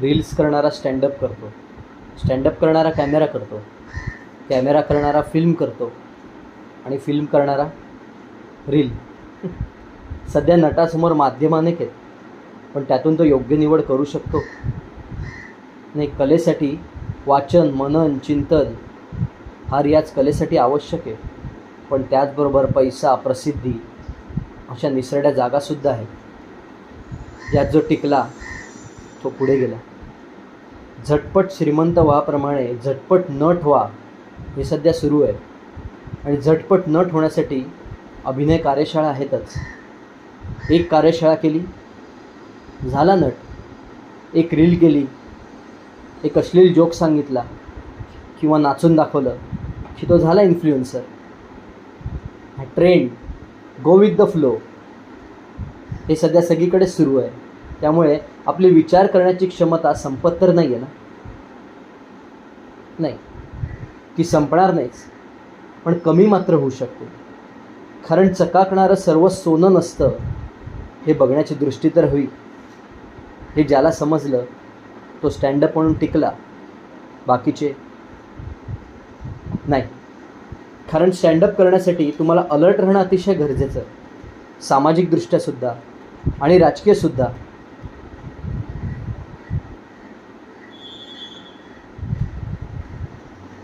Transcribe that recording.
Reels करणारा stand up करतो. Stand up करणारा कॅमेरा करतो. कॅमेरा करणारा फिल्म करतो. आणि फिल्म करणारा रील. सध्या नटासमोर माध्यम अनेक आहेत. पण त्यातून तो योग्य निवड करू शकतो. नाही कलेसाठी वाचन मनन चिंतन हा रियाज कलेसाठी आवश्यक आहे. पण त्याचबरोबर पैसा प्रसिद्धी अशा निसरड्या जागासुद्धा आहेत. यात जो टिकला तो पुढे गेला. झटपट श्रीमंत व्हाप्रमाणे झटपट नट व्हा हे सध्या सुरू आहे. आणि झटपट नट होण्यासाठी अभिनय कार्यशाळा आहेतच. एक कार्यशाळा केली झाला नट. एक रील केली एक अश्लील जोक सांगितला किंवा नाचून दाखवलं की तो झाला इन्फ्लुएन्सर हा trend go with the flow हे सध्या सगळीकडे सुरू आहे. त्यामुळे आपली विचार करण्याची क्षमता संपत तर नाही आहे ना? नाही. ती संपणार नाहीच. पण कमी मात्र होऊ शकते. कारण चकाकणारं सर्व सोनं नसतं हे बघण्याची दृष्टी तर होईल. हे ज्याला समजलं तो स्टँडअप म्हणून टिकला. बाकीचे? नाही. कारण स्टँडअप करण्यासाठी तुम्हाला अलर्ट राहणं अतिशय गरजेचं. सामाजिकदृष्ट्यासुद्धा आणि राजकीयसुद्धा